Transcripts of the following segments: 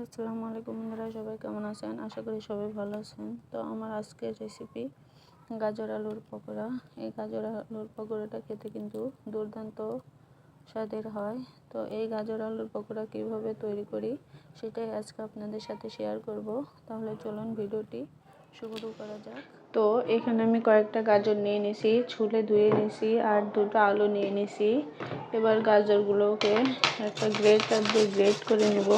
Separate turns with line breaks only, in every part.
আসসালামু আলাইকুম বন্ধুরা, সবাই কেমন আছেন? আশা করি সবাই ভালো আছেন। তো আমার আজকের রেসিপি গাজর আলুর পকোড়া। এই গাজর আলুর পকোড়াটা খেতে কিন্তু দুর্দান্ত স্বাদের হয়। তো এই গাজর আলুর পকোড়া কীভাবে তৈরি করি, সেটাই আজকে আপনাদের সাথে শেয়ার করব। তাহলে চলুন ভিডিওটি শুরু করা যাক। তো এখানে আমি কয়েকটা গাজর নিয়ে নিছি, ছুলে ধুয়ে নিছি আর দুটো আলু নিয়ে নিছি। এবার গাজরগুলোকে একটা গ্রেটার দিয়ে গ্রেট করে নেব।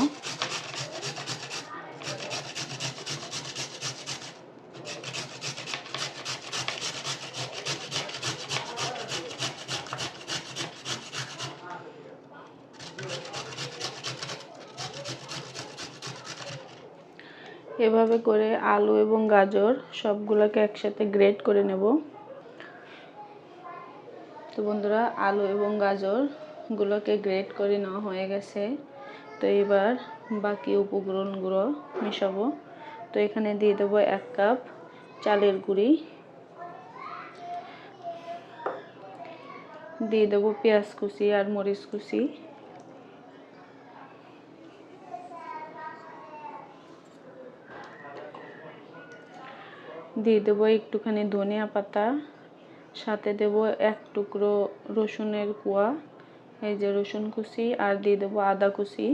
এভাবে করে আলু এবং গাজর সবগুলোকে একসাথে গ্রেট করে নেব। তো বন্ধুরা, আলু এবং গাজরগুলোকে গ্রেট করে নেওয়া হয়ে গেছে। তো এবার বাকি উপকরণগুলো মিশাবো। তো এখানে দিয়ে দেবো এক কাপ চালের গুঁড়ি। দিয়ে দেবো পেঁয়াজ কুচি আর মরিচ কুচি। দিয়ে দেবো একটুখানি ধনিয়া পাতা, সাথে দেব এক টুকরো রসুনের কুয়া, এই যে রসুন কুচি, আর দিয়ে দেবো আদা কুচি।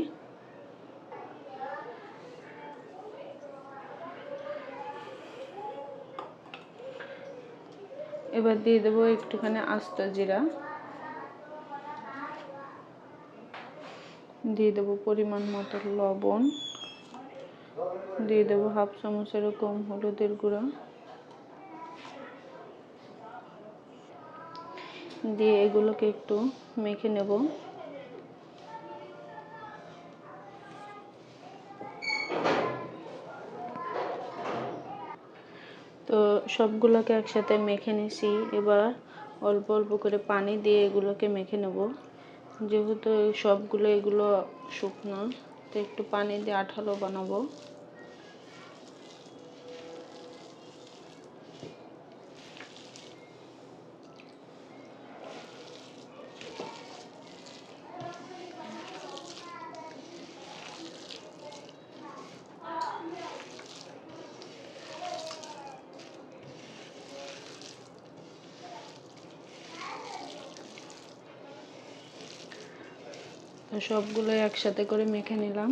এবার দিয়ে দেবো একটুখানি আস্ত জিরা। দিয়ে দেবো পরিমাণ মতো লবণ। দিয়ে দেবো হাফ চামচ এরকম হলুদের গুঁড়া। দিয়ে এগুলোকে একটু মেখে নেব। তো সবগুলোকে একসাথে মেখে নিছি। এবার অল্প অল্প করে পানি দিয়ে এগুলোকে মেখে নেব। যেহেতু সবগুলো এগুলো শুকনো, তো একটু পানি দিয়ে আঠালো বানাবো। সবগুলো একসাথে করে মেখে নিলাম।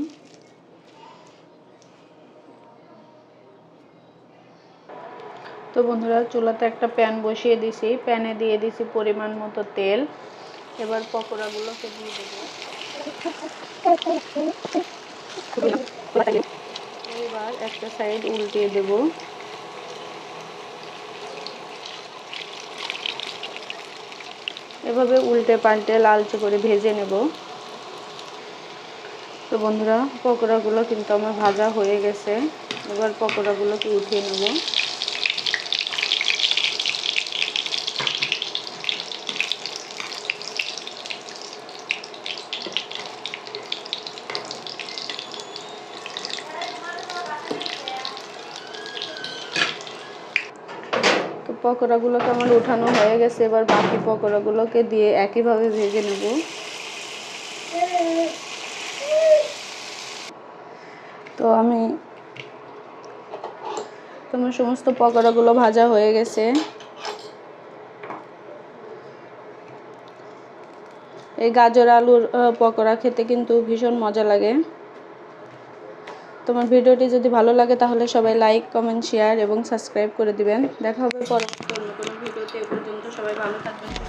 তো বন্ধুরা, চুলাতে একটা প্যান বসিয়ে দিছি। প্যানে দিয়ে দিছি পরিমাণ মতো তেল। এবার পকোড়াগুলোকে দিয়ে দেবো। এবার একটা সাইড উল্টিয়ে দেব। এভাবে উল্টে পাল্টে লালচে করে ভেজে নেব। তো বন্ধুরা, পকোড়াগুলো কিন্তু আমার ভাজা হয়ে গেছে। এবার পকোড়াগুলোকে উঠিয়ে নেব। পকোড়াগুলোকে আমার উঠানো হয়ে গেছে। এবার বাকি পকোড়াগুলোকে দিয়ে একইভাবে ভেজে নেব। তো আমি তোমার সমস্ত পকোড়াগুলো ভাজা হয়ে গেছে। এই গাজর আলুর পকোড়া খেতে কিন্তু ভীষণ মজা লাগে। তোমার ভিডিওটি যদি ভালো লাগে তাহলে সবাই লাইক, কমেন্ট, শেয়ার এবং সাবস্ক্রাইব করে দিবেন। দেখা হবে পরবর্তী অন্য কোনো ভিডিওতে। এ পর্যন্ত সবাই ভালো থাকবেন।